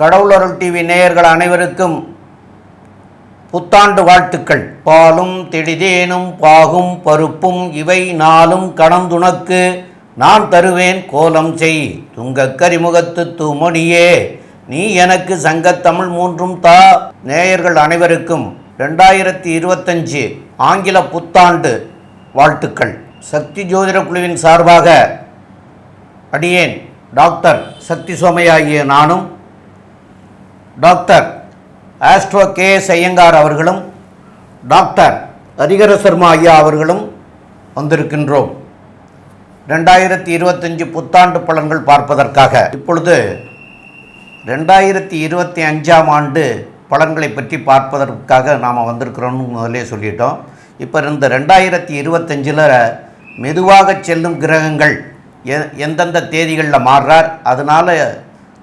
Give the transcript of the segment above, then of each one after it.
கடவுளருள் TV நேயர்கள் அனைவருக்கும் புத்தாண்டு வாழ்த்துக்கள். பாலும் திடிதேனும் பாகும் பருப்பும் இவை நாளும் கடந்துனக்கு நான் தருவேன் கோலம் செய் துங்கக் கரிமுகத்து தூமணியே நீ எனக்கு சங்கத்தமிழ் மூன்றும் தா. நேயர்கள் அனைவருக்கும் ரெண்டாயிரத்தி இருபத்தஞ்சு ஆங்கில புத்தாண்டு வாழ்த்துக்கள். சக்தி ஜோதிட குழுவின் சார்பாக அடியேன் டாக்டர் சக்தி சோமையாகிய நானும் doctor astro K S Iyengar அவர்களும் டாக்டர் ஹரிகர சர்மா ஐயா அவர்களும் வந்திருக்கின்றோம். ரெண்டாயிரத்தி இருபத்தஞ்சு புத்தாண்டு பலன்கள் பார்ப்பதற்காக. இப்பொழுது ரெண்டாயிரத்தி இருபத்தி அஞ்சாம் ஆண்டு பலன்களை பற்றி பார்ப்பதற்காக நாம் வந்திருக்கிறோம்னு முதலே சொல்லிட்டோம். இப்போ இந்த ரெண்டாயிரத்தி இருபத்தஞ்சில் மெதுவாக செல்லும் கிரகங்கள் எ எந்தெந்த தேதிகளில் மாறுறார் அதனால்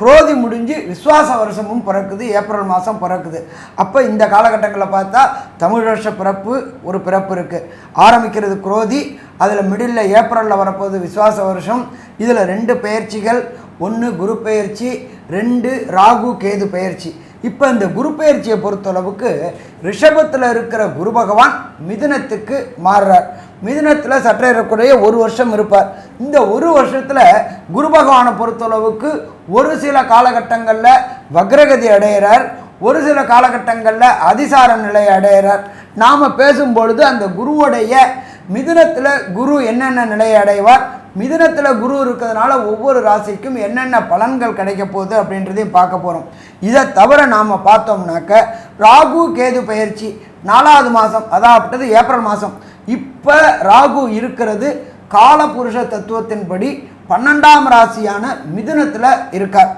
குரோதி முடிஞ்சு விஸ்வாச வருஷமும் பிறக்குது ஏப்ரல் மாதம் பிறக்குது. அப்போ இந்த காலகட்டங்களில் பார்த்தா தமிழ் வருஷ பிறப்பு ஒரு பிறப்பு இருக்குது ஆரம்பிக்கிறது குரோதி அதில் மிடில் ஏப்ரலில் வரப்போகுது விஸ்வாச வருஷம். இதில் ரெண்டு பயிற்சிகள் ஒன்று குரு பயிற்சி ரெண்டு ராகு கேது பயிற்சி இப்போ இந்த குரு பயிற்சியை பொறுத்தளவுக்கு ரிஷபத்தில் இருக்கிற குரு பகவான் மிதுனத்துக்கு மாறுறார். மிதுனத்தில் சற்றேறக்குறைய ஒரு வருஷம் இருப்பார். இந்த ஒரு வருஷத்தில் குரு பகவானை பொறுத்தளவுக்கு ஒரு சில காலகட்டங்களில் வக்ரகதி அடைகிறார் ஒரு சில காலகட்டங்களில் அதிசார நிலை அடைகிறார் நாம் பேசும்பொழுது அந்த குருவுடைய மிதுனத்தில் குரு என்னென்ன நிலையை அடைவார்? மிதுனத்தில் குரு இருக்கிறதுனால ஒவ்வொரு ராசிக்கும் என்னென்ன பலன்கள் கிடைக்க போகுது அப்படின்றதையும் பார்க்க போகிறோம் இதை தவிர நாம் பார்த்தோம்னாக்க ராகு கேது பயிற்சி நாலாவது மாதம் அதாவது ஏப்ரல் மாதம் இப்போ ராகு இருக்கிறது காலபுருஷ தத்துவத்தின்படி பன்னெண்டாம் ராசியான மிதுனத்தில் இருக்கார்.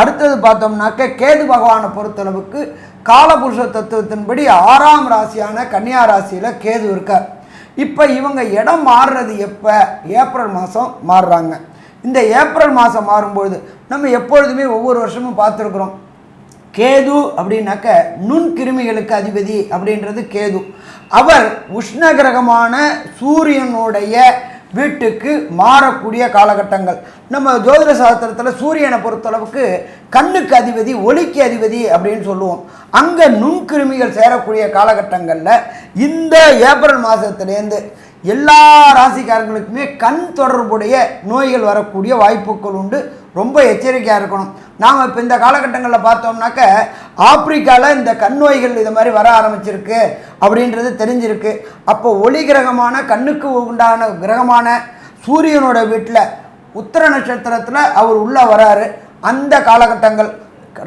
அடுத்தது பார்த்தோம்னாக்க கேது பகவானை பொறுத்தளவுக்கு காலபுருஷ தத்துவத்தின்படி ஆறாம் ராசியான கன்னியா ராசியில் கேது இருக்கார். இப்போ இவங்க இடம் மாறுறது எப்போ? ஏப்ரல் மாதம் மாறுறாங்க. இந்த ஏப்ரல் மாதம் மாறும்பொழுது நம்ம எப்பொழுதுமே ஒவ்வொரு வருஷமும் பார்த்துருக்குறோம். கேது அப்படின்னாக்க நுண்கிருமிகளுக்கு அதிபதி அப்படின்றது கேது. அவர் உஷ்ண கிரகமான சூரியனுடைய வீட்டுக்கு மாறக்கூடிய காலகட்டங்கள். நம்ம ஜோதிட சாஸ்திரத்தில் சூரியனை பொறுத்தளவுக்கு கண்ணுக்கு அதிபதி ஒளிக்கு அதிபதி அப்படின்னு சொல்லுவோம். அங்கே நுண்கிருமிகள் சேரக்கூடிய காலகட்டங்களில் இந்த ஏப்ரல் மாதத்துலேருந்து எல்லா ராசிக்காரங்களுக்குமே கண் தொடர்புடைய நோய்கள் வரக்கூடிய வாய்ப்புகள் உண்டு. ரொம்ப எச்சரிக்கையாக இருக்கணும். நாம் இப்போ இந்த காலகட்டங்களில் பார்த்தோம்னாக்க ஆப்பிரிக்காவில் இந்த கண் நோய்கள் இது மாதிரி வர ஆரம்பிச்சிருக்கு அப்படின்றது தெரிஞ்சிருக்கு. அப்போ ஒளி கிரகமான கண்ணுக்கு உண்டான கிரகமான சூரியனோட வீட்டில் உத்தர நட்சத்திரத்தில் அவர் உள்ளே வராரு. அந்த காலகட்டங்கள்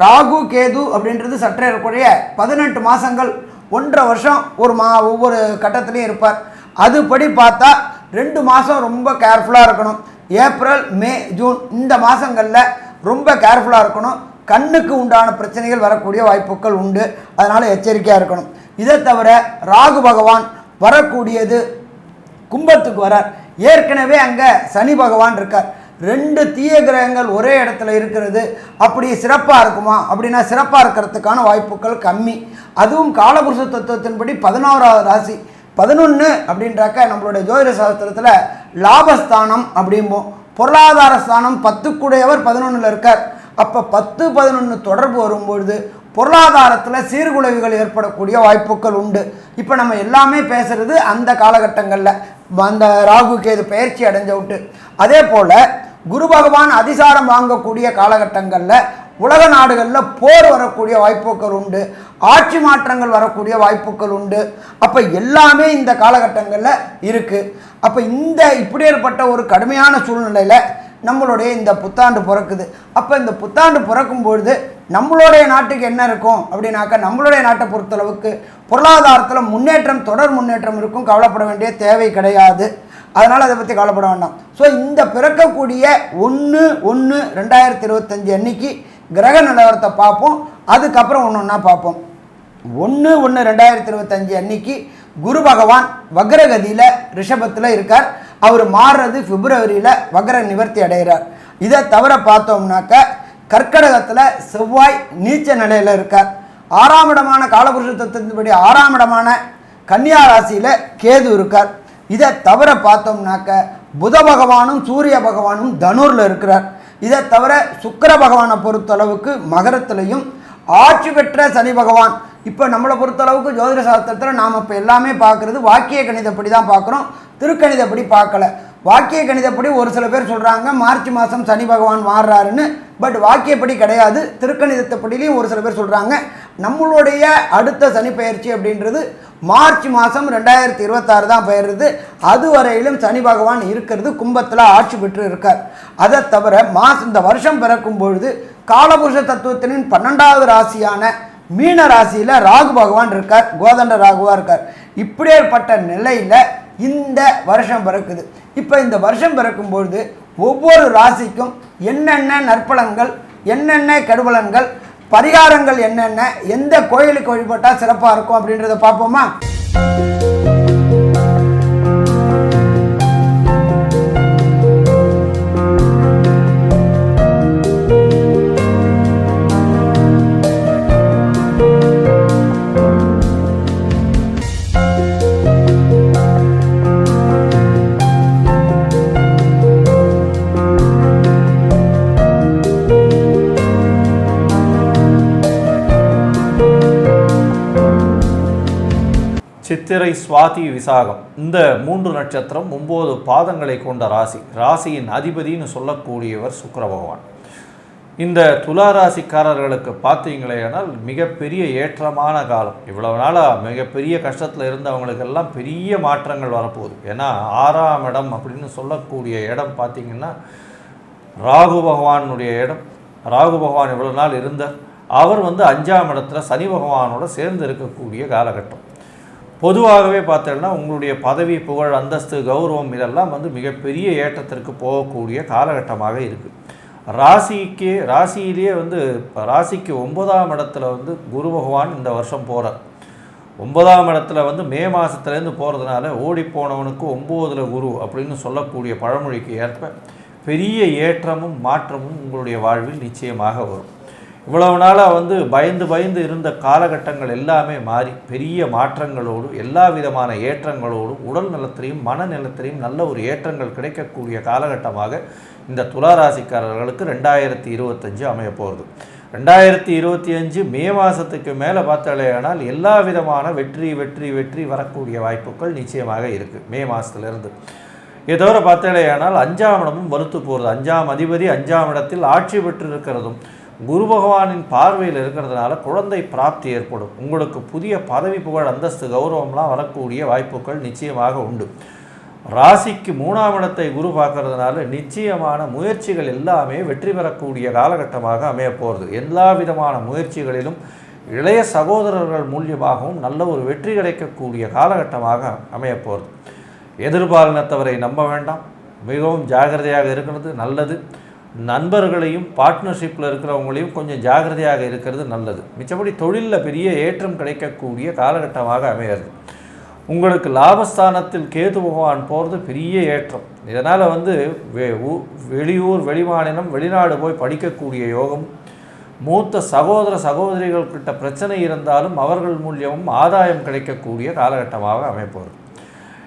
ராகு கேது அப்படின்றது சற்றே இருக்கக்கூடிய பதினெட்டு மாதங்கள் ஒன்றரை வருஷம் ஒரு மா ஒவ்வொரு கட்டத்துலேயும் இருப்பார். அதுபடி பார்த்தா ரெண்டு மாதம் ரொம்ப கேர்ஃபுல்லாக இருக்கணும். ஏப்ரல் மே ஜூன் இந்த மாதங்களில் ரொம்ப கேர்ஃபுல்லாக இருக்கணும். கண்ணுக்கு உண்டான பிரச்சனைகள் வரக்கூடிய வாய்ப்புகள் உண்டு. அதனால் எச்சரிக்கையாக இருக்கணும். இதை தவிர ராகு பகவான் வரக்கூடியது கும்பத்துக்கு வரார். ஏற்கனவே அங்கே சனி பகவான் இருக்கார். ரெண்டு தீய கிரகங்கள் ஒரே இடத்துல இருக்கிறது. அப்படி சிறப்பாக இருக்குமா? அப்படின்னா சிறப்பாக இருக்கிறதுக்கான வாய்ப்புகள் கம்மி. அதுவும் காலபுருஷ தத்துவத்தின்படி பதினோராவது ராசி. பதினொன்று அப்படின்றாக்க நம்மளுடைய ஜோதிட சாஸ்திரத்தில் லாபஸ்தானம் அப்படிம்போம் பொருளாதார ஸ்தானம் பத்துக்குடையவர் பதினொன்றில் இருக்கார். அப்போ பத்து பதினொன்று தொடர்பு வரும்பொழுது பொருளாதாரத்தில் சீர்குலைவுகள் ஏற்படக்கூடிய வாய்ப்புகள் உண்டு. இப்போ நம்ம எல்லாமே பேசுகிறது அந்த காலகட்டங்களில். அந்த ராகு கேது பயிற்சி அடைஞ்ச விட்டு அதே போல் குரு பகவான் அதிசாரம் வாங்கக்கூடிய காலகட்டங்களில் உலக நாடுகளில் போர் வரக்கூடிய வாய்ப்புகள் உண்டு. ஆட்சி மாற்றங்கள் வரக்கூடிய வாய்ப்புகள் உண்டு. அப்போ எல்லாமே இந்த காலகட்டங்களில் இருக்குது அப்போ இந்த இப்படி ஏற்பட்ட ஒரு கடுமையான சூழ்நிலையில் நம்மளுடைய இந்த புத்தாண்டு பிறக்குது. அப்போ இந்த புத்தாண்டு பிறக்கும் பொழுது நம்மளுடைய நாட்டுக்கு என்ன இருக்கும் அப்படின்னாக்கா நம்மளுடைய நாட்டை பொறுத்தளவுக்கு பொருளாதாரத்தில் முன்னேற்றம் தொடர் முன்னேற்றம் இருக்கும். கவலைப்பட வேண்டிய தேவை கிடையாது. அதனால் அதை பற்றி கவலைப்பட வேண்டாம். ஸோ இந்த பிறக்கக்கூடிய ஒன்று ஒன்று ரெண்டாயிரத்தி இருபத்தஞ்சி அன்னைக்கு கிரக நிலவரத்தை பார்ப்போம். அதுக்கப்புறம் ஒன்று ஒன்றா பார்ப்போம். ஒன்று ஒன்று ரெண்டாயிரத்தி இருபத்தஞ்சு அன்னைக்கு குரு பகவான் வக்ரகதியில் ரிஷபத்தில் இருக்கார். அவர் மாறுறது பிப்ரவரியில் வக்ர நிவர்த்தி அடைகிறார். இதை தவிர பார்த்தோம்னாக்க கர்க்கடகத்தில் செவ்வாய் நீச்ச நிலையில் இருக்கார். ஆறாம் இடமான காலபுருஷ தத்துவத்தின்படி ஆறாம் இடமான கன்னியா ராசியில் கேது இருக்கார். இதை தவிர பார்த்தோம்னாக்க புத பகவானும் சூரிய பகவானும் தனூரில் இருக்கிறார். இதை தவிர சுக்கர பகவானை பொறுத்தளவுக்கு மகரத்திலையும் ஆட்சி பெற்ற சனி பகவான் இப்போ நம்மளை பொறுத்தளவுக்கு ஜோதிட சாஸ்திரத்தில் நாம் இப்போ எல்லாமே பார்க்குறது வாக்கிய கணிதப்படி தான் பார்க்குறோம். திருக்கணிதப்படி பார்க்கல. வாக்கிய கணிதப்படி ஒரு சில பேர் சொல்கிறாங்க மார்ச் மாதம் சனி பகவான் மாறுறாருன்னு. பட் வாக்கியப்படி கிடையாது. திருக்கணிதத்தைப்படிலையும் ஒரு சில பேர் சொல்கிறாங்க நம்மளுடைய அடுத்த சனி பயிற்சி அப்படின்றது மார்ச் மாதம் ரெண்டாயிரத்தி இருபத்தாறு தான் பெயருது அதுவரையிலும் சனி பகவான் இருக்கிறது கும்பத்தில் ஆட்சி பெற்று இருக்கார் அதை தவிர மாசம் இந்த வருஷம் பிறக்கும் பொழுது காலபுருஷ தத்துவத்தினின் பன்னெண்டாவது ராசியான மீன ராசியில் ராகு பகவான் இருக்கார் கோதண்ட ராகுவாக இருக்கார். இப்படியேற்பட்ட நிலையில் இந்த வருஷம் பிறக்குது. இப்போ இந்த வருஷம் பிறக்கும்பொழுது ஒவ்வொரு ராசிக்கும் என்னென்ன நற்பலன்கள் என்னென்ன கெடுபலன்கள் பரிகாரங்கள் என்னென்ன எந்த கோயிலுக்கு வழிபட்டால் சிறப்பாக இருக்கும் அப்படின்றத பார்ப்போமா? சித்திரை சுவாதி விசாகம். இந்த மூன்று நட்சத்திரம் ஒம்பது பாதங்களை கொண்ட ராசி. ராசியின் அதிபதின்னு சொல்லக்கூடியவர் சுக்கர பகவான் இந்த துலா ராசிக்காரர்களுக்கு பார்த்தீங்களேனால் மிகப்பெரிய ஏற்றமான காலம். இவ்வளவு நாளாக மிகப்பெரிய கஷ்டத்தில் இருந்தவங்களுக்கெல்லாம் பெரிய மாற்றங்கள் வரப்போகுது. ஏன்னா ஆறாம் இடம் அப்படின்னு சொல்லக்கூடிய இடம் பார்த்தீங்கன்னா ராகு பகவானுடைய இடம். ராகு பகவான் இவ்வளோ நாள் இருந்தார் அவர் வந்து அஞ்சாம் இடத்துல சனி பகவானோட சேர்ந்து இருக்கக்கூடிய காலகட்டம். பொதுவாகவே பார்த்தோம்னா உங்களுடைய பதவி புகழ் அந்தஸ்து கௌரவம் இதெல்லாம் வந்து மிகப்பெரிய ஏற்றத்திற்கு போகக்கூடிய காலகட்டமாக இருக்குது ராசிக்கு ராசியிலேயே வந்து இப்போ ராசிக்கு ஒன்பதாம் இடத்துல வந்து குரு பகவான் இந்த வருஷம் போகிறார் ஒன்பதாம் இடத்துல வந்து மே மாதத்துலேருந்து போகிறதுனால ஓடிப்போனவனுக்கு ஒம்போதில் குரு அப்படின்னு சொல்லக்கூடிய பழமொழிக்கு ஏற்ப பெரிய ஏற்றமும் மாற்றமும் உங்களுடைய வாழ்வில் நிச்சயமாக வரும். இவ்வளவு நாளாக வந்து பயந்து பயந்து இருந்த காலகட்டங்கள் எல்லாமே மாறி பெரிய மாற்றங்களோடு எல்லா விதமான ஏற்றங்களோடும் உடல் நலத்திலையும் மனநலத்திலையும் நல்ல ஒரு ஏற்றங்கள் கிடைக்கக்கூடிய காலகட்டமாக இந்த துளாராசிக்காரர்களுக்கு ரெண்டாயிரத்தி இருபத்தஞ்சு அமைய போகிறது ரெண்டாயிரத்தி இருபத்தி அஞ்சு மே மாதத்துக்கு மேலே பார்த்தாலேயானால் எல்லா விதமான வெற்றி வெற்றி வெற்றி வரக்கூடிய வாய்ப்புகள் நிச்சயமாக இருக்குது மே மாதத்துலேருந்து இதை தவிர பார்த்தாலேயானால் அஞ்சாம் இடமும் வலுத்து போகிறது அஞ்சாம் அதிபதி அஞ்சாம் இடத்தில் ஆட்சி பெற்று இருக்கிறதும் குரு பகவானின் பார்வையில் இருக்கிறதுனால குழந்தை பிராப்தி ஏற்படும். உங்களுக்கு புதிய பதவி புகழ் அந்தஸ்து கௌரவம்லாம் வரக்கூடிய வாய்ப்புகள் நிச்சயமாக உண்டு. ராசிக்கு மூணாம் இடத்தை குரு பார்க்கறதுனால நிச்சயமான முயற்சிகள் எல்லாமே வெற்றி பெறக்கூடிய காலகட்டமாக அமைய போகிறது எல்லா விதமான முயற்சிகளிலும் இளைய சகோதரர்கள் மூலியமாகவும் நல்ல ஒரு வெற்றி கிடைக்கக்கூடிய காலகட்டமாக அமைய போகிறது எதிர்பாலினத்தவரை நம்ப வேண்டாம். மிகவும் ஜாகிரதையாக இருக்கிறது நல்லது. நண்பர்களையும் பார்ட்னர்ஷிப்பில் இருக்கிறவங்களையும் கொஞ்சம் ஜாகிரதையாக இருக்கிறது நல்லது. மிச்சபடி தொழிலில் பெரிய ஏற்றம் கிடைக்கக்கூடிய காலகட்டமாக அமையாது உங்களுக்கு லாபஸ்தானத்தில் கேது பகவான் போகிறது பெரிய ஏற்றம். இதனால் வந்து வெ ஊ- வெளியூர் வெளிமாநிலம் வெளிநாடு போய் படிக்கக்கூடிய யோகம் மூத்த சகோதர சகோதரிகள்கிட்ட பிரச்சனை இருந்தாலும் அவர்கள் மூலியமும் ஆதாயம் கிடைக்கக்கூடிய காலகட்டமாக அமைப்பவர்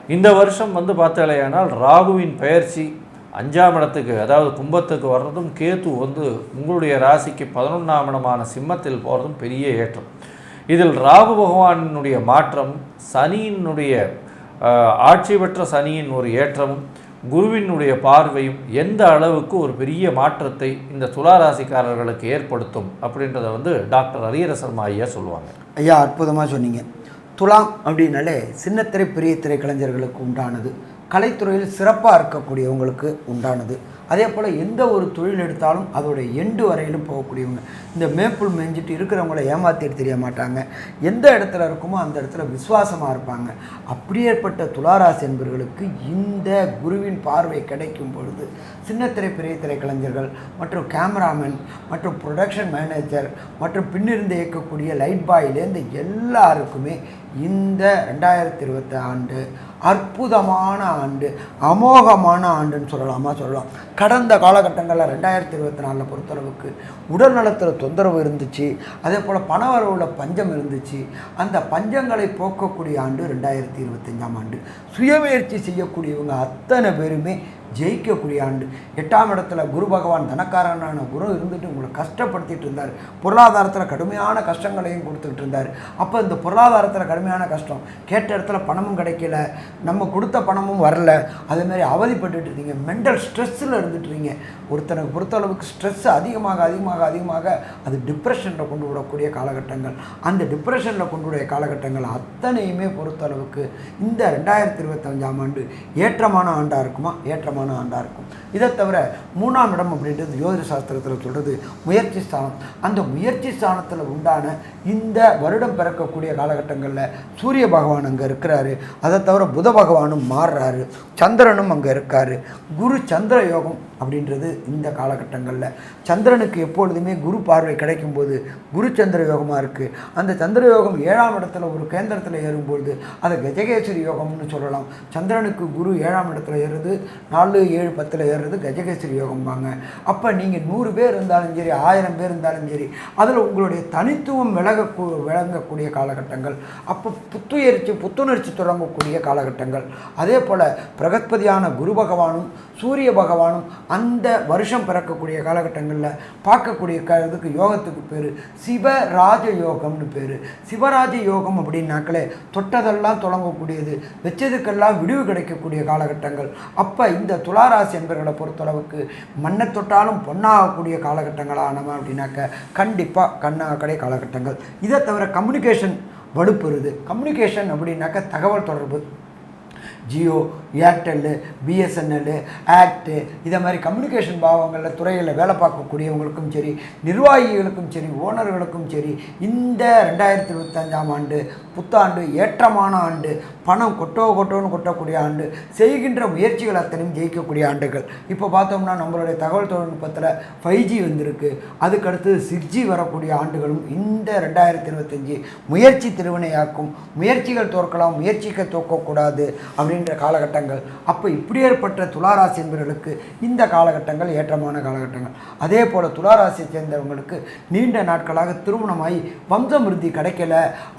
இந்த வருஷம் வந்து பார்த்தாலேயானால் ராகுவின் பெயர்ச்சி அஞ்சாம் இடத்துக்கு அதாவது கும்பத்துக்கு வர்றதும் கேத்து வந்து உங்களுடைய ராசிக்கு பதினொன்றாம் இடமான சிம்மத்தில் போகிறதும் பெரிய ஏற்றம். இதில் ராகு பகவானினுடைய மாற்றம் சனியினுடைய ஆட்சி பெற்ற சனியின் ஒரு ஏற்றமும் குருவினுடைய பார்வையும் எந்த அளவுக்கு ஒரு பெரிய மாற்றத்தை இந்த துளாராசிக்காரர்களுக்கு ஏற்படுத்தும் அப்படின்றத வந்து டாக்டர் ஹரியர சர்மா ஐயா சொல்லுவாங்க. ஐயா அற்புதமாக சொன்னீங்க. துலாம் அப்படின்னாலே சின்னத்திரை பெரிய திரை கலைஞர்களுக்கு உண்டானது. கலைத்துறையில் சிறப்பாக இருக்கக்கூடியவங்களுக்கு உண்டானது. அதே போல் எந்த ஒரு தொழில் எடுத்தாலும் அதோட எண்டு வரையிலும் போகக்கூடியவங்க. இந்த மேப்புள் மேஞ்சிட்டு இருக்கிறவங்கள ஏமாத்திட்டு தெரிய மாட்டாங்க. எந்த இடத்துல இருக்குமோ அந்த இடத்துல விசுவாசமாக இருப்பாங்க. அப்படியேற்பட்ட துளாராசி என்பவர்களுக்கு இந்த குருவின் பார்வை கிடைக்கும் பொழுது சின்னத்திரை பெரிய திரை கலைஞர்கள் மற்றும் கேமராமேன் மற்றும் ப்ரொடக்ஷன் மேனேஜர் மற்றும் பின்னிருந்து இயக்கக்கூடிய லைட் பாயிலேருந்து எல்லாருக்குமே இந்த ரெண்டாயிரத்தி இருபத்தி ஆண்டு அற்புதமான ஆண்டு அமோகமான ஆண்டுன்னு சொல்லலாமா சொல்லலாம். கடந்த காலகட்டங்களில் ரெண்டாயிரத்தி இருபத்தி நாலில் பொறுத்தளவுக்கு உடல் நலத்தில் தொந்தரவு இருந்துச்சு. அதே போல் பணவரவுல பஞ்சம் இருந்துச்சு. அந்த பஞ்சங்களை போக்கக்கூடிய ஆண்டு ரெண்டாயிரத்தி இருபத்தஞ்சாம் ஆண்டு. சுயமுயற்சி செய்யக்கூடியவங்க அத்தனை பேருமே ஜெயிக்கக்கூடிய ஆண்டு. எட்டாம் இடத்துல குரு பகவான் தனக்காரனான குரு இருந்துட்டு உங்களை கஷ்டப்படுத்திட்டு இருந்தார். பொருளாதாரத்தில் கடுமையான கஷ்டங்களையும் கொடுத்துக்கிட்டு இருந்தார். அப்போ இந்த பொருளாதாரத்தில் கடுமையான கஷ்டம். கேட்ட இடத்துல பணமும் கிடைக்கல. நம்ம கொடுத்த பணமும் வரல. அதேமாதிரி அவதிப்பட்டுட்டு இருக்கீங்க. மென்டல் ஸ்ட்ரெஸ்ஸில் இருந்துட்டுருங்க இருக்கீங்க. ஒருத்தனுக்கு பொறுத்தளவுக்கு ஸ்ட்ரெஸ் அதிகமாக அதிகமாக அதிகமாக அது டிப்ரெஷனில் கொண்டு விடக்கூடிய காலகட்டங்கள். அந்த டிப்ரெஷனில் கொண்டு விடைய காலகட்டங்கள் அத்தனையுமே பொறுத்தளவுக்கு இந்த ரெண்டாயிரத்தி இருபத்தஞ்சாம் ஆண்டு ஏற்றமான ஆண்டாக இருக்குமா? ஏற்றமான ஆண்டாக இருக்கும். இதை தவிர மூணாம் இடம் அப்படின்றது ஜோதிட சாஸ்திரத்தில் சொல்கிறது முயற்சி ஸ்தானம். அந்த முயற்சி ஸ்தானத்தில் உண்டான இந்த வருடம் பிறக்கக்கூடிய காலகட்டங்களில் சூரிய பகவான் அங்கே இருக்கிறாரு. அதை தவிர புத பகவானும் மாறுறாரு. சந்திரனும் அங்கே இருக்கார். குரு சந்திர யோகம் அப்படின்றது இந்த காலகட்டங்களில். சந்திரனுக்கு எப்பொழுதுமே குரு பார்வை கிடைக்கும்போது குரு சந்திர யோகமாக இருக்குது அந்த சந்திர யோகம் ஏழாம் இடத்துல ஒரு கேந்திரத்தில் ஏறும்பொழுது அதை கஜகேசரி யோகம்னு சொல்லலாம். சந்திரனுக்கு குரு ஏழாம் இடத்துல ஏறுறது நாலு ஏழு பத்தில் ஏறுறது கஜகேசரி யோகம்பாங்க. அப்போ நீங்கள் நூறு பேர் இருந்தாலும் சரி ஆயிரம் பேர் இருந்தாலும் சரி அதில் உங்களுடைய தனித்துவம் விலக விளங்கக்கூடிய காலகட்டங்கள். அப்போ புத்துயர்ச்சி புத்துணர்ச்சி தொடங்கக்கூடிய காலகட்டங்கள். அதே போல் பிரகஸ்பதியான குரு பகவானும் சூரிய பகவானும் அந்த வருஷம் பிறக்கக்கூடிய காலகட்டங்களில் பார்க்கக்கூடிய க இதுக்கு யோகத்துக்கு பேர் சிவராஜ யோகம்னு பேர். சிவராஜ யோகம் அப்படின்னாக்களே தொட்டதெல்லாம் தொடங்கக்கூடியது வச்சதுக்கெல்லாம் விடிவு கிடைக்கக்கூடிய காலகட்டங்கள். அப்போ இந்த துளாராசி என்பர்களை பொறுத்தளவுக்கு மண்ணை தொட்டாலும் பொண்ணாகக்கூடிய காலகட்டங்களாக நம்ம அப்படின்னாக்க கண்டிப்பாக கண்ணாகக்கூடிய காலகட்டங்கள். இதை தவிர கம்யூனிகேஷன் வலுப்பெறுது. கம்யூனிகேஷன் அப்படின்னாக்க தகவல் தொடர்பு. ஜியோ ஏர்டெல்லு பிஎஸ்என்எல்லு ஆக்டு இதை மாதிரி கம்யூனிகேஷன் பாவங்களில் துறையில் வேலை பார்க்கக்கூடியவங்களுக்கும் சரி நிர்வாகிகளுக்கும் சரி ஓனர்களுக்கும் சரி இந்த ரெண்டாயிரத்தி இருபத்தஞ்சாம் ஆண்டு புத்தாண்டு ஏற்றமான ஆண்டு பணம் கொட்டோ கொட்டோன்னு கொட்டக்கூடிய ஆண்டு செய்கின்ற முயற்சிகள் அத்தனையும் ஜெயிக்கக்கூடிய ஆண்டுகள். இப்போ பார்த்தோம்னா நம்மளுடைய தகவல் தொழில்நுட்பத்தில் ஃபைவ் ஜி வந்திருக்கு. அதுக்கடுத்து சிக்ஸ் ஜி வரக்கூடிய ஆண்டுகளும் இந்த ரெண்டாயிரத்தி இருபத்தஞ்சி முயற்சி திருவினையாக்கும். முயற்சிகள் தோற்கலாம் முயற்சிக்க தோற்கக்கூடாது அப்படின்ற காலகட்டங்கள். அப்போ இப்படியேற்பட்ட துளாராசி என்பவர்களுக்கு இந்த காலகட்டங்கள் ஏற்றமான காலகட்டங்கள். அதே போல் துளாராசியை சேர்ந்தவங்களுக்கு நீண்ட நாட்களாக திருமணமாகி வம்சமிருத்தி கிடைக்கல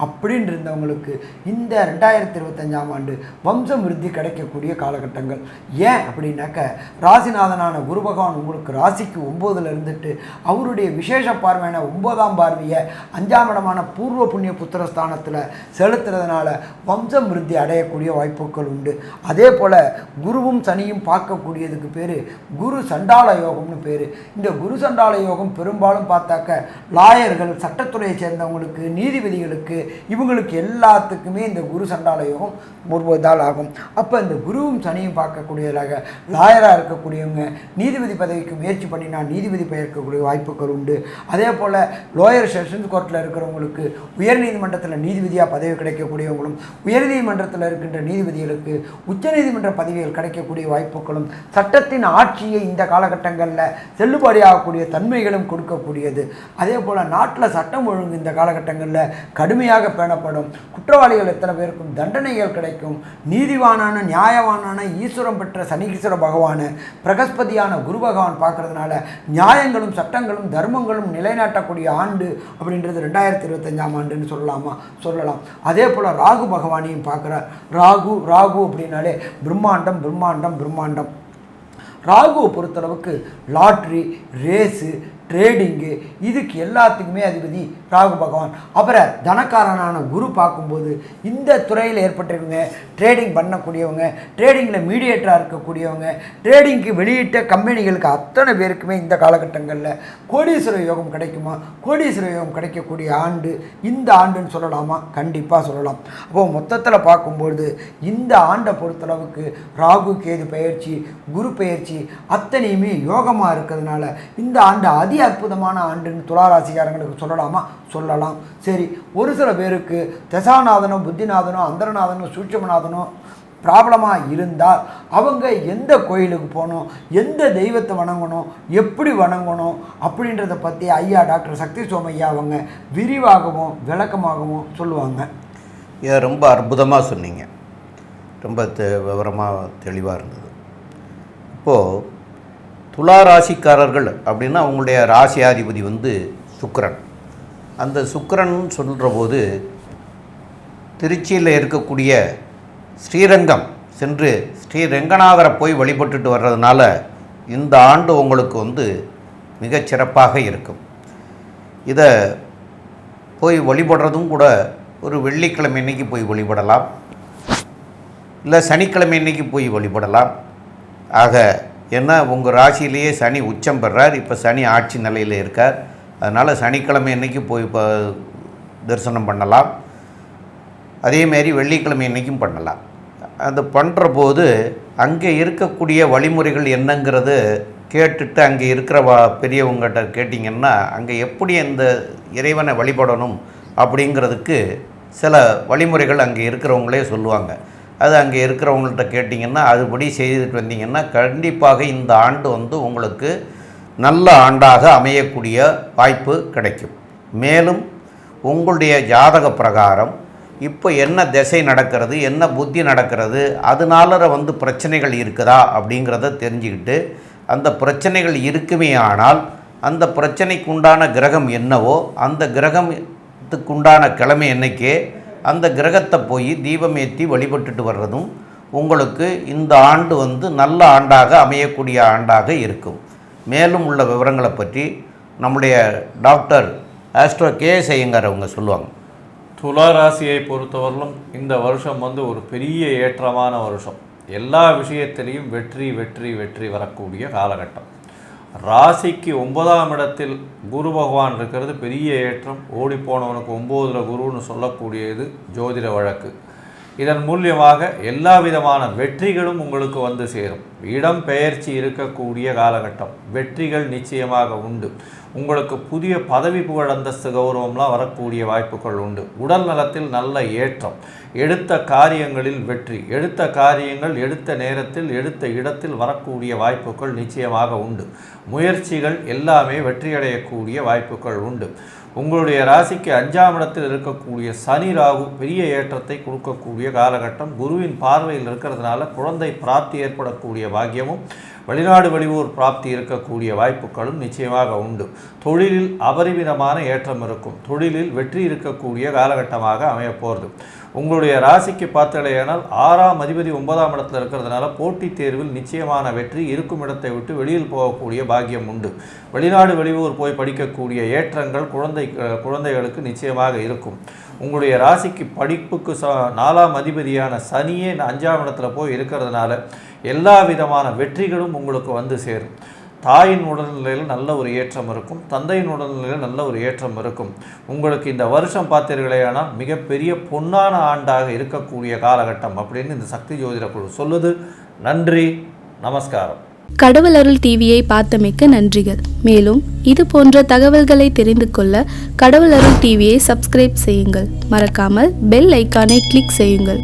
அப்படின்னு இருந்தவங்களுக்கு இந்த ரெண்டாயிரத்தி இருபத்தஞ்சாம் ஆண்டு வம்சமிருத்தி கிடைக்கக்கூடிய காலகட்டங்கள். ஏன் அப்படின்னாக்க ராசிநாதனான குரு பகவான் உங்களுக்கு ராசிக்கு ஒம்போதில் இருந்துட்டு அவருடைய விசேஷ பார்வையான ஒன்பதாம் பார்வையை அஞ்சாம் இடமான பூர்வ புண்ணிய புத்திரஸ்தானத்தில் செலுத்துறதுனால வம்சமிருத்தி அடையக்கூடிய வாய்ப்புகள் உண்டு. உண்டு. அதே போல் குருவும் சனியும் பார்க்கக்கூடியதுக்கு பேர் குரு சண்டால யோகம்னு பேர். இந்த குரு சண்டால யோகம் பெரும்பாலும் பார்த்தாக்க லாயர்கள் சட்டத்துறையை சேர்ந்தவங்களுக்கு நீதிபதிகளுக்கு இவங்களுக்கு எல்லாத்துக்குமே இந்த குரு சண்டால யோகம் ஒருவதால் ஆகும். அப்போ இந்த குருவும் சனியும் பார்க்கக்கூடியதாக லாயராக இருக்கக்கூடியவங்க நீதிபதி பதவிக்கு முயற்சி பண்ணினா நீதிபதி பெயர்க்கக்கூடிய வாய்ப்புகள் உண்டு. அதே போல் லோயர் செஷன்ஸ் கோர்ட்டில் இருக்கிறவங்களுக்கு உயர்நீதிமன்றத்தில் நீதிபதியாக பதவி கிடைக்கக்கூடியவங்களும் உயர்நீதிமன்றத்தில் இருக்கின்ற நீதிபதிகளுக்கு உச்சநீதிமன்ற பதவிகள் கிடைக்கக்கூடிய வாய்ப்புகளும் சட்டத்தின் ஆட்சியை இந்த காலகட்டங்களில் செல்லுபடியாகக்கூடிய தன்மைகளும் கொடுக்கக்கூடியது. அதே போல் நாட்டில் சட்டம் ஒழுங்கு இந்த காலகட்டங்களில் கடுமையாக பேணப்படும். குற்றவாளிகள் எத்தனை பேருக்கும் தண்டனைகள் கிடைக்கும். நீதிவானான நியாயவானான ஈஸ்வரம் பெற்ற சனீஸ்வர பகவான பிரகஸ்பதியான குரு பகவான் பார்க்கறதுனால நியாயங்களும் சட்டங்களும் தர்மங்களும் நிலைநாட்டக்கூடிய ஆண்டு அப்படின்றது ரெண்டாயிரத்தி இருபத்தஞ்சாம் ஆண்டுன்னு சொல்லலாமா? சொல்லலாம். அதே போல் ராகு பகவானையும் பார்க்குறார். ராகு ராகு அப்படின்னாலே பிரம்மாண்டம் பிரம்மாண்டம் பிரம்மாண்டம். ராகுவை பொறுத்தளவுக்கு லாட்ரி ரேஸு ட்ரேடிங்கு இதுக்கு எல்லாத்துக்குமே அதிபதி ராகு பகவான். அப்புறம் தனக்காரனான குரு பார்க்கும்போது இந்த துறையில் ஏற்பட்டிருக்கவங்க ட்ரேடிங் பண்ணக்கூடியவங்க ட்ரேடிங்கில் மீடியேட்டராக இருக்கக்கூடியவங்க ட்ரேடிங்க்கு வெளியிட்ட கம்பெனிகளுக்கு அத்தனை பேருக்குமே இந்த காலகட்டங்களில் கோடீஸ்வர யோகம் கிடைக்குமா? கோடீஸ்வர யோகம் கிடைக்கக்கூடிய ஆண்டு இந்த ஆண்டுன்னு சொல்லலாமா? கண்டிப்பாக சொல்லலாம். அப்போது மொத்தத்தில் பார்க்கும்பொழுது இந்த ஆண்டை பொறுத்தளவுக்கு ராகு கேது பயிற்சி குரு பயிற்சி அத்தனையுமே யோகமாக இருக்கிறதுனால இந்த ஆண்டு அதி அற்புதமான ஆண்டுன்னு துளாராசிக்காரங்களுக்கு சொல்லலாமா? சொல்லலாம். சரி ஒரு சில பேருக்கு தசாநாதனோ புத்திநாதனோ அந்தரநாதனோ சூட்சமநாதனோ ப்ராப்ளமாக இருந்தால் அவங்க எந்த கோயிலுக்கு போகணும் எந்த தெய்வத்தை வணங்கணும் எப்படி வணங்கணும் அப்படின்றத பற்றி ஐயா டாக்டர் சக்தி சோமையா அவங்க விரிவாகவும் விளக்கமாகவும் சொல்லுவாங்க. இதை ரொம்ப அற்புதமாக சொன்னீங்க. ரொம்ப தெ விவரமாக தெளிவாக இருந்தது. இப்போது துலா ராசிக்காரர்கள் அப்படின்னா அவங்களுடைய ராசியாதிபதி வந்து சுக்கரன். அந்த சுக்கரன் சொல்கிற போது திருச்சியில் இருக்கக்கூடிய ஸ்ரீரங்கம் சென்று ஸ்ரீரங்கநாதரை போய் வழிபட்டுட்டு வர்றதுனால இந்த ஆண்டு உங்களுக்கு வந்து மிகச் சிறப்பாக இருக்கும். இதை போய் வழிபடுறதும் கூட ஒரு வெள்ளிக்கிழமை இன்றைக்கி போய் வழிபடலாம். இல்லை சனிக்கிழமை இன்றைக்கி போய் வழிபடலாம். ஆக ஏன்னா உங்கள் ராசியிலேயே சனி உச்சம் பெறார். இப்போ சனி ஆட்சி நிலையில் இருக்கார். அதனால் சனிக்கிழமை அன்றைக்கும் போய் இப்போ தரிசனம் பண்ணலாம். அதேமாரி வெள்ளிக்கிழமை அன்றைக்கும் பண்ணலாம். அது பண்ணுற போது அங்கே இருக்கக்கூடிய வழிமுறைகள் என்னங்கிறது கேட்டுட்டு அங்கே இருக்கிற வா பெரியவங்ககிட்ட கேட்டிங்கன்னா அங்கே எப்படி அந்த இறைவனை வழிபடணும் அப்படிங்கிறதுக்கு சில வழிமுறைகள் அங்கே இருக்கிறவங்களே சொல்லுவாங்க. அது அங்கே இருக்கிறவங்கள்ட்ட கேட்டிங்கன்னா அதுபடி செய்துட்டு வந்தீங்கன்னா கண்டிப்பாக இந்த ஆண்டு வந்து உங்களுக்கு நல்ல ஆண்டாக அமையக்கூடிய வாய்ப்பு கிடைக்கும். மேலும் உங்களுடைய ஜாதக பிரகாரம் இப்போ என்ன திசை நடக்கிறது என்ன புத்தி நடக்கிறது அதனால வந்து பிரச்சனைகள் இருக்குதா அப்படிங்கிறத தெரிஞ்சுக்கிட்டு அந்த பிரச்சனைகள் இருக்குமே ஆனால் அந்த பிரச்சனைக்கு உண்டான கிரகம் என்னவோ அந்த கிரகத்துக்கு உண்டான கிழமை என்னைக்கே அந்த கிரகத்தை போய் தீபம் ஏற்றி வழிபட்டுட்டு வர்றதும் உங்களுக்கு இந்த ஆண்டு வந்து நல்ல ஆண்டாக அமையக்கூடிய ஆண்டாக இருக்கும். மேலும் உள்ள விவரங்களை பற்றி நம்முடைய doctor astro K S Iyengar அவங்க சொல்லுவாங்க. துலா ராசியை பொறுத்தவரையிலும் இந்த வருஷம் வந்து ஒரு பெரிய ஏற்றமான வருஷம். எல்லா விஷயத்திலையும் வெற்றி வெற்றி வெற்றி வரக்கூடிய காலகட்டம். ராசிக்கு ஒன்பதாம் இடத்தில் குரு பகவான் இருக்கிறது. பெரிய ஏற்றம். ஓடிப்போனவனுக்கு ஒம்போதில் குருன்னு சொல்லக்கூடியது ஜோதிட வழக்கு. இதன் மூலியமாக எல்லா விதமான வெற்றிகளும் உங்களுக்கு வந்து சேரும். இடம் பெயர்ச்சி இருக்கக்கூடிய காலகட்டம். வெற்றிகள் நிச்சயமாக உண்டு. உங்களுக்கு புதிய பதவி புகழ் அந்தஸ்து கௌரவம்லாம் வரக்கூடிய வாய்ப்புகள் உண்டு. உடல் நலத்தில் நல்ல ஏற்றம். எடுத்த காரியங்களில் வெற்றி. எடுத்த காரியங்கள் எடுத்த நேரத்தில் எடுத்த இடத்தில் வரக்கூடிய வாய்ப்புகள் நிச்சயமாக உண்டு. முயற்சிகள் எல்லாமே வெற்றியடையக்கூடிய வாய்ப்புகள் உண்டு. உங்களுடைய ராசிக்கு அஞ்சாம் இடத்தில் இருக்கக்கூடிய சனி ராகு பெரிய ஏற்றத்தை கொடுக்கக்கூடிய காலகட்டம். குருவின் பார்வையில் இருக்கிறதுனால குழந்தை பிராப்தி ஏற்படக்கூடிய பாக்கியமும் வெளிநாடு வெளியூர் பிராப்தி இருக்கக்கூடிய வாய்ப்புகளும் நிச்சயமாக உண்டு. தொழிலில் அபரிமிதமான ஏற்றம் இருக்கும். தொழிலில் வெற்றி இருக்கக்கூடிய காலகட்டமாக அமையப்போகிறது உங்களுடைய ராசிக்கு பார்த்தலையானால் ஆறாம் அதிபதி ஒன்பதாம் இடத்துல இருக்கிறதுனால போட்டித் தேர்வில் நிச்சயமான வெற்றி இருக்கும் இடத்தை விட்டு வெளியில் போகக்கூடிய பாக்கியம் உண்டு. வெளிநாடு வெளியூர் போய் படிக்கக்கூடிய ஏற்றங்கள் குழந்தை குழந்தைகளுக்கு நிச்சயமாக இருக்கும். உங்களுடைய ராசிக்கு படிப்புக்கு ச நாலாம் அதிபதியான சனியே அஞ்சாம் இடத்துல போய் இருக்கிறதுனால எல்லா விதமான வெற்றிகளும் உங்களுக்கு வந்து சேரும். தாயின் உடல்நிலையில் நல்ல ஒரு ஏற்றம் இருக்கும் தந்தையின் உடல்நிலையில் நல்ல ஒரு ஏற்றம் இருக்கும். உங்களுக்கு இந்த வருஷம் பார்த்தீர்களேயானால் மிகப்பெரிய பொன்னான ஆண்டாக இருக்கக்கூடிய காலகட்டம் அப்படின்னு இந்த சக்தி ஜோதிட குழு சொல்லுது. நன்றி நமஸ்காரம். கடவுள் அருள் டிவியை பார்த்தமைக்க நன்றிகள். மேலும் இது போன்ற தகவல்களை தெரிந்து கொள்ள கடவுள் அருள் டிவியை சப்ஸ்கிரைப் செய்யுங்கள். மறக்காமல் பெல் ஐக்கானை கிளிக் செய்யுங்கள்.